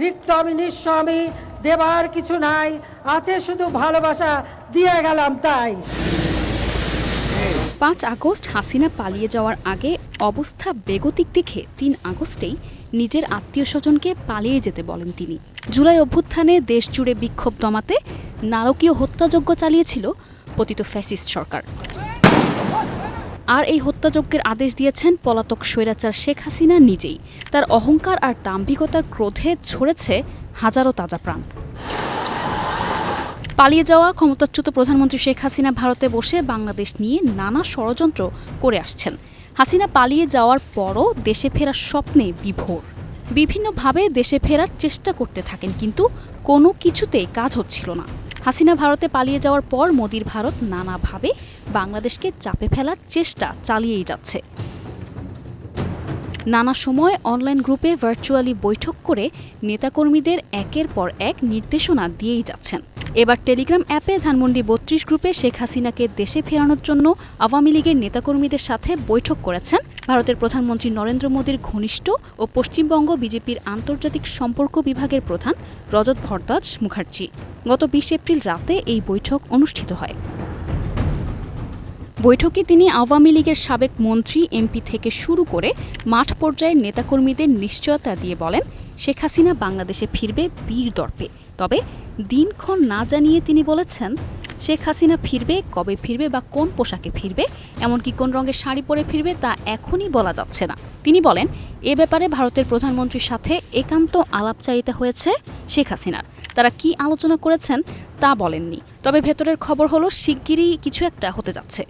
রিক্ত আমি দেবার কিছু নাই, আছে শুধু ভালোবাসা, দিয়ে গেলাম তাই। পাঁচ আগস্ট হাসিনা পালিয়ে যাওয়ার আগে অবস্থা বেগতিক দেখে তিন আগস্টেই নিজের আত্মীয় স্বজনকে পালিয়ে যেতে বলেন তিনি। জুলাই অভ্যুত্থানে দেশ জুড়ে বিক্ষোভ দমাতে নারকীয় হত্যাযজ্ঞ চালিয়েছিল পতিত ফ্যাসিস্ট সরকার। আর এই হত্যাযজ্ঞের আদেশ দিয়েছেন পলাতক স্বৈরাচার শেখ হাসিনা নিজেই। তার অহংকার আর দাম্ভিকতার ক্রোধে ঝরেছে হাজারো তাজা প্রাণ। পালিয়ে যাওয়া ক্ষমতাচ্যুত প্রধানমন্ত্রী শেখ হাসিনা ভারতে বসে বাংলাদেশ নিয়ে নানা ষড়যন্ত্র করে আসছেন। হাসিনা পালিয়ে যাওয়ার পরও দেশে ফেরার স্বপ্নে বিভোর। বিভিন্নভাবে দেশে ফেরার চেষ্টা করতে থাকেন, কিন্তু কোনো কিছুতেই কাজ হচ্ছিল না। হাসিনা ভারতে পালিয়ে যাওয়ার পর মোদির ভারত নানাভাবে বাংলাদেশকে চাপে ফেলার চেষ্টা চালিয়েই যাচ্ছে। নানা সময় অনলাইন গ্রুপে ভার্চুয়ালি বৈঠক করে নেতাকর্মীদের একের পর এক নির্দেশনা দিয়েই যাচ্ছেন। এবার টেলিগ্রাম অ্যাপে ধানমন্ডি বত্রিশ গ্রুপে শেখ হাসিনাকে দেশে ফেরানোর জন্য আওয়ামী লীগের নেতাকর্মীদের সাথে বৈঠক করেছেন ভারতের প্রধানমন্ত্রী নরেন্দ্র মোদীর ঘনিষ্ঠ ও পশ্চিমবঙ্গ বিজেপির আন্তর্জাতিক সম্পর্ক বিভাগের প্রধান রজত ভরদ্বাজ মুখার্জি। গত বিশ এপ্রিল রাতে এই বৈঠক অনুষ্ঠিত হয়। বৈঠকে তিনি আওয়ামী লীগের সাবেক মন্ত্রী, এমপি থেকে শুরু করে মাঠ পর্যায়ের নেতাকর্মীদের নিশ্চয়তা দিয়ে বলেন শেখ হাসিনা বাংলাদেশে ফিরবে বীর দর্পে। তবে দিনক্ষণ না জানিয়ে তিনি বলেছেন, শেখ হাসিনা ফিরবে, কবে ফিরবে বা কোন পোশাকে ফিরবে, এমনকি কোন রঙের শাড়ি পরে ফিরবে তা এখনই বলা যাচ্ছে না। তিনি বলেন, এ ব্যাপারে ভারতের প্রধানমন্ত্রীর সাথে একান্ত আলাপচারিতা হয়েছে শেখ হাসিনার। তারা কি আলোচনা করেছেন তা বলেননি। তবে ভেতরের খবর হলো, শিগগিরই কিছু একটা হতে যাচ্ছে।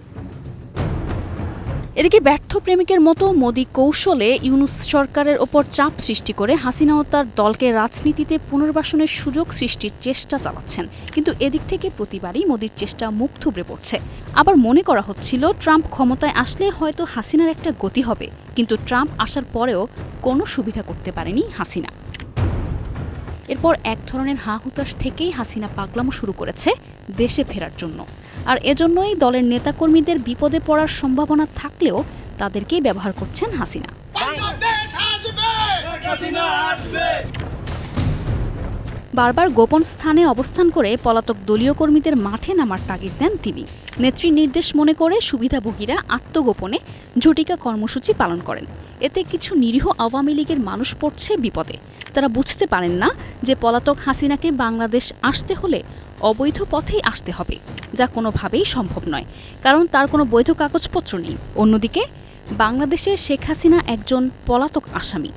এদিকে ব্যর্থ প্রেমিকের মতো মোদী কৌশলে ইউনুস সরকারের ওপর চাপ সৃষ্টি করে হাসিনা ও তার দলকে রাজনীতিতে পুনর্বাসনের সুযোগ সৃষ্টির চেষ্টা চালাচ্ছেন। কিন্তু এদিক থেকে প্রতিবারই মোদীর চেষ্টা মুখ থুবড়ে পড়ছে। আবার মনে করা হচ্ছিল, ট্রাম্প ক্ষমতায় আসলে হয়তো হাসিনার একটা গতি হবে। কিন্তু ট্রাম্প আসার পরেও কোনো সুবিধা করতে পারেনি হাসিনা। এরপর এক ধরনের হা হুতাশ থেকেই হাসিনা পাগলামো শুরু করেছে দেশে ফেরার জন্য। আর এজন্যই দলের নেতাকর্মীদের বিপদে পড়ার সম্ভাবনা থাকলেও তাদেরকেই ব্যবহার করছেন হাসিনা। বারবার গোপন স্থানে অবস্থান করে পলাতক দলীয় কর্মীদের মাঠে নামার তাগিদ দেন তিনি। নেত্রীর নির্দেশ মনে করে সুবিধাভোগীরা আত্মগোপনে ঝটিকা কর্মসূচি পালন করেন। এতে কিছু নিরীহ আওয়ামী লীগের মানুষ পড়ছে বিপদে। তারা বুঝতে পারেন না যে পলাতক হাসিনাকে বাংলাদেশ আসতে হলে অবৈধ পথেই আসতে হবে, যা কোনোভাবেই সম্ভব নয়, কারণ তার কোনো বৈধ কাগজপত্র নেই। অন্যদিকে বাংলাদেশে শেখ হাসিনা একজন পলাতক আসামি।